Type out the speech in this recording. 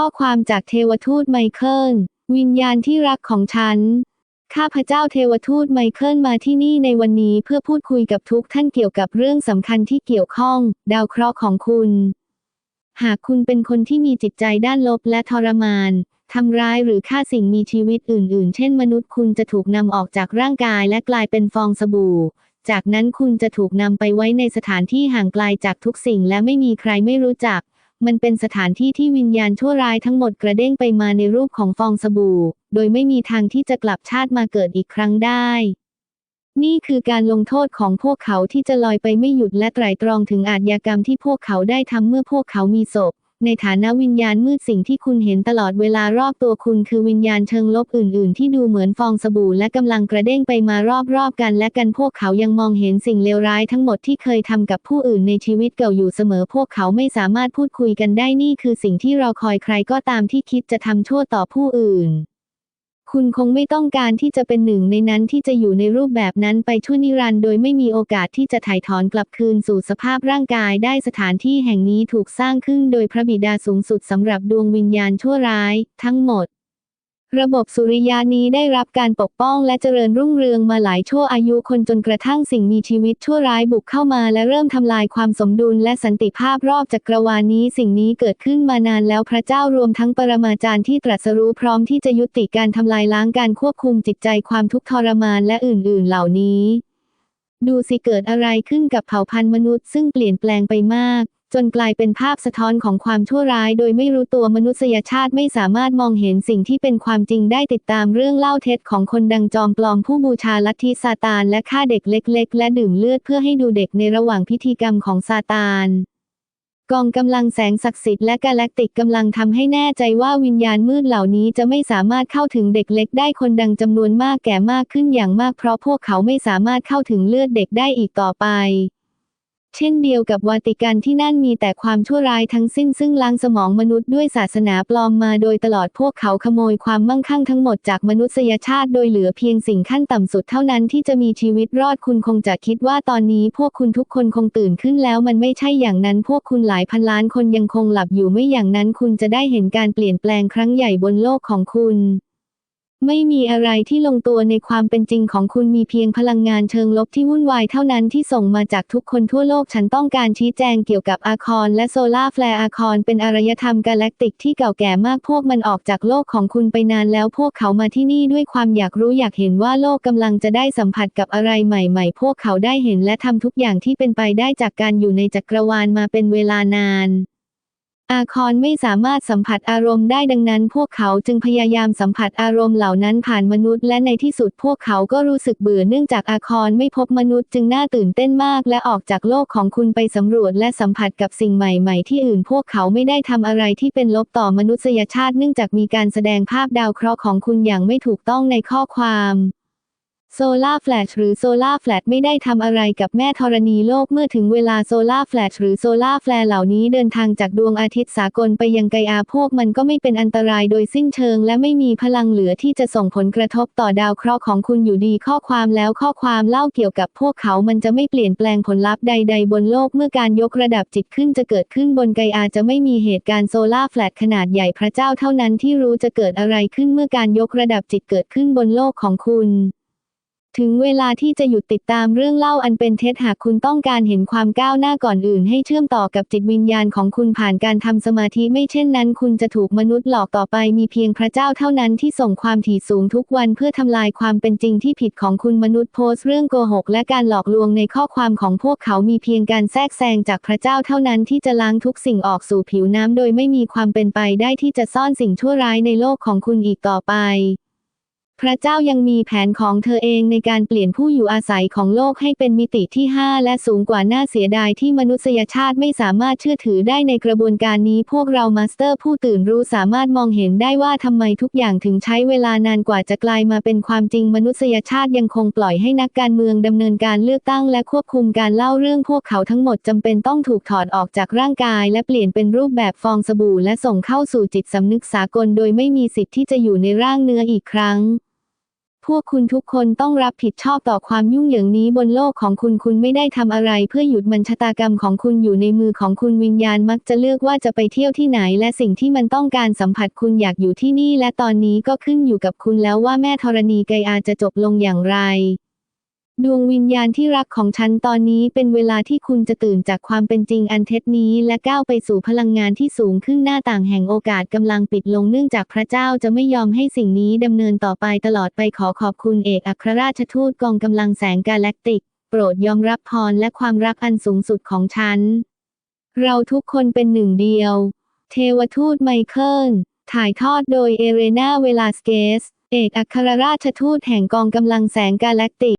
ข้อความจากเทวทูตไมเคิล วิญญาณที่รักของฉัน ข้าพเจ้าเทวทูตไมเคิลมาที่นี่ในวันนี้เพื่อพูดคุยกับทุกท่านเกี่ยวกับเรื่องสำคัญที่เกี่ยวข้อง ดาวเคราะห์ของคุณ หากคุณเป็นคนที่มีจิตใจด้านลบและทรมานทำร้ายหรือฆ่าสิ่งมีชีวิตอื่น ๆ เช่นมนุษย์คุณจะถูกนำออกจากร่างกายและกลายเป็นฟองสบู่ จากนั้นคุณจะถูกนำไปไว้ในสถานที่ห่างไกลจากทุกสิ่งและไม่มีใครไม่รู้จัก มันเป็นสถานที่ที่วิญญาณชั่วร้ายทั้งหมดกระเด้งไปมาในรูปของฟองสบู่ โดยไม่มีทางที่จะกลับชาติมาเกิดอีกครั้งได้ นี่คือการลงโทษของพวกเขาที่จะลอยไปไม่หยุดและไตร่ตรองถึงอาชญากรรมที่พวกเขาได้ทำเมื่อพวกเขามีศพ ในฐานะวิญญาณมืดสิ่งที่คุณเห็นตลอดเวลารอบตัวคุณคือวิญญาณเชิงลบอื่น ๆ ที่ดูเหมือนฟองสบู่และกำลังกระเด้งไปมารอบ ๆ กัน และกันพวกเขายังมองเห็นสิ่งเลวร้ายทั้งหมดที่เคยทำกับผู้อื่นในชีวิตเก่าอยู่เสมอ พวกเขาไม่สามารถพูดคุยกันได้นี่คือสิ่งที่รอคอยใครก็ตามที่คิดจะทำชั่วต่อผู้อื่น คุณคงไม่ต้องการที่จะเป็นหนึ่งในนั้นที่จะอยู่ในรูปแบบนั้นไปชั่วนิรันดร์โดยไม่มีโอกาสที่จะถ่ายถอนกลับคืนสู่สภาพร่างกายได้สถานที่แห่งนี้ถูกสร้างขึ้นโดยพระบิดาสูงสุดสำหรับดวงวิญญาณชั่วร้าย ทั้งหมด ระบบสุริยานี้ได้รับการปกป้องและเจริญรุ่งเรืองมาหลายชั่วอายุคนจนกระทั่งสิ่งมีชีวิตชั่วร้ายบุกเข้ามาและเริ่มทำลายความสมดุลและสันติภาพรอบจักรวาลนี้สิ่งนี้เกิดขึ้นมานานแล้วพระเจ้ารวมทั้งปรมาจารย์ที่ตรัสรู้พร้อมที่จะยุติการทำลายล้างการควบคุมจิตใจความทุกข์ทรมานและอื่น ๆ เหล่านี้ ดูสิเกิดอะไรขึ้นกับเผ่าพันธุ์มนุษย์ซึ่งเปลี่ยนแปลงไปมาก จนกลายเป็นภาพสะท้อนของความชั่วร้ายโดยไม่รู้ตัวมนุษยชาติไม่สามารถมองเห็นสิ่งที่เป็นความจริงได้ติดตามเรื่องเล่าเท็จของคนดังจอมปลอมผู้บูชาลัทธิซาตานและฆ่าเด็กเล็ก ๆ และดื่มเลือดเพื่อให้ดูเด็กในระหว่างพิธีกรรมของซาตานกองกำลังแสงศักดิ์สิทธิ์และกาแล็กติกกำลังทำให้แน่ใจว่าวิญญาณมืดเหล่านี้จะไม่สามารถเข้าถึงเด็กเล็กได้คนดังจำนวนมากแก่มากขึ้นอย่างมากเพราะพวกเขาไม่สามารถเข้าถึงเลือดเด็กได้อีกต่อไป เช่นเดียวกับวาติกันที่นั่นมีแต่ความชั่วร้ายทั้งสิ้นซึ่งล้างสมองมนุษย์ด้วยศาสนาปลอมมาโดยตลอดพวกเขาขโมยความมั่งคั่งทั้งหมดจากมนุษยชาติโดยเหลือเพียงสิ่งขั้นต่ำสุดเท่านั้นที่จะมีชีวิตรอดคุณคงจะคิดว่าตอนนี้พวกคุณทุกคนคงตื่นขึ้นแล้วมันไม่ใช่อย่างนั้นพวกคุณหลายพันล้านคนยังคงหลับอยู่ไม่อย่างนั้นคุณจะได้เห็นการเปลี่ยนแปลงครั้งใหญ่บนโลกของคุณ ไม่มีอะไรที่ลงตัวในความเป็นจริงของคุณมีเพียงพลังงานเชิงลบที่วุ่นวายเท่านั้นที่ส่งมาจากทุกคนทั่วโลกฉันต้องการชี้แจงเกี่ยวกับอาคอนและโซลาร์แฟร์อาคอนเป็นอารยธรรมกาแล็กติกที่เก่าแก่มากพวกมันออกจากโลกของคุณไปนานแล้วพวกเขามาที่นี่ด้วยความอยากรู้อยากเห็นว่าโลกกำลังจะได้สัมผัสกับอะไรใหม่ ๆ พวกเขาได้เห็นและทำทุกอย่างที่เป็นไปได้จากการอยู่ในจักรวาลมาเป็นเวลานาน อาคอนไม่สามารถสัมผัสอารมณ์ได้ดังนั้น พวกเขาจึงพยายามสัมผัสอารมณ์เหล่านั้นผ่านมนุษย์ และในที่สุดพวกเขาก็รู้สึกเบื่อเนื่องจากอาคอนไม่พบมนุษย์จึงน่าตื่นเต้นมาก และออกจากโลกของคุณไปสำรวจและสัมผัสกับสิ่งใหม่ๆ ที่อื่น พวกเขาไม่ได้ทำอะไรที่เป็นลบต่อมนุษยชาติ เนื่องจากมีการแสดงภาพดาวเคราะห์ของคุณอย่างไม่ถูกต้องในข้อความ โซลาแฟลชหรือโซลาแฟลชไม่ได้ทำอะไรกับแม่ธรณีโลกเมื่อถึงเวลาโซลาแฟลชหรือโซลาแฟลเหล่านี้เดินทางจากดวงอาทิตย์สากลไปยังไกอาพวกมันก็ไม่เป็นอันตรายโดยสิ้นเชิง และไม่มีพลังเหลือที่จะส่งผลกระทบต่อดาวเคราะห์ของคุณอยู่ดีข้อความแล้วข้อความเล่าเกี่ยวกับพวกเขามันจะไม่เปลี่ยนแปลงผลลัพธ์ใด ๆ บนโลกเมื่อการยกระดับจิตขึ้นจะเกิดขึ้นบนไกอาจะไม่มีเหตุการณ์โซลาแฟลชขนาดใหญ่พระเจ้าเท่านั้นที่รู้จะเกิดอะไรขึ้นเมื่อการยกระดับจิตเกิดขึ้นบนโลกของคุณ ถึงเวลาที่จะหยุดติดตามเรื่องเล่าอันเป็นเท็จหากคุณต้องการเห็นความก้าวหน้าก่อนอื่นให้เชื่อมต่อกับจิตวิญญาณของคุณผ่านการทำสมาธิไม่เช่นนั้นคุณจะถูกมนุษย์หลอกต่อไปมีเพียงพระเจ้าเท่านั้นที่ส่งความถี่สูงทุกวันเพื่อทำลายความเป็นจริงที่ผิดของคุณมนุษย์โพสต์เรื่องโกหกและการหลอกลวงในข้อความของพวกเขามีเพียงการแทรกแซงจากพระเจ้าเท่านั้นที่จะล้างทุกสิ่งออกสู่ผิวน้ำโดยไม่มีความเป็นไปได้ที่จะซ่อนสิ่งชั่วร้ายในโลกของคุณอีกต่อไป พระเจ้ายังมีแผนของเธอเองในการเปลี่ยนผู้อยู่อาศัยของโลกให้เป็นมิติที่ 5 และสูงกว่าน่าเสียดายที่มนุษยชาติไม่สามารถเชื่อถือได้ในกระบวนการนี้พวกเรามาสเตอร์ผู้ตื่นรู้สามารถมองเห็นได้ว่าทำไมทุกอย่างถึงใช้เวลานานกว่าจะกลายมาเป็นความจริงมนุษยชาติยังคงปล่อยให้นักการเมืองดำเนินการเลือกตั้งและควบคุมการเล่าเรื่องพวกเขาทั้งหมดจำเป็นต้องถูกถอดออกจากร่างกาย และเปลี่ยนเป็นรูปแบบฟองสบู่และส่งเข้าสู่จิตสำนึกสากล โดยไม่มีสิทธิ์ที่จะอยู่ในร่างเนื้ออีกครั้ง พวกคุณทุกคนต้องรับผิดชอบต่อความยุ่งเหยิงนี้บนโลกของคุณคุณไม่ได้ทำอะไรเพื่อหยุดมันชะตากรรมของคุณอยู่ในมือของคุณวิญญาณมักจะเลือกว่าจะไปเที่ยวที่ไหน และสิ่งที่มันต้องการสัมผัสคุณอยากอยู่ที่นี่ และตอนนี้ก็ขึ้นอยู่กับคุณแล้วว่าแม่ธรณีไกอาจะจบลงอย่างไร ดวงวิญญาณที่รักของฉันตอนนี้เป็นเวลาที่คุณจะตื่นจากความเป็นจริงอันเท็จนี้ และก้าวไปสู่พลังงานที่สูงขึ้นหน้าต่างแห่งโอกาสกำลังปิดลงเนื่องจากพระเจ้าจะไม่ยอมให้สิ่งนี้ดำเนินต่อไปตลอดไปขอขอบคุณเอกอัครราชทูตกองกำลังแสงกาแล็กติก โปรดยอมรับพรและความรักอันสูงสุดของฉัน เราทุกคนเป็นหนึ่งเดียว เทวทูตไมเคิลถ่ายทอดโดยเอเรนาเวลาสเกส เอกอัครราชทูตแห่งกองกำลังแสงกาแล็กติก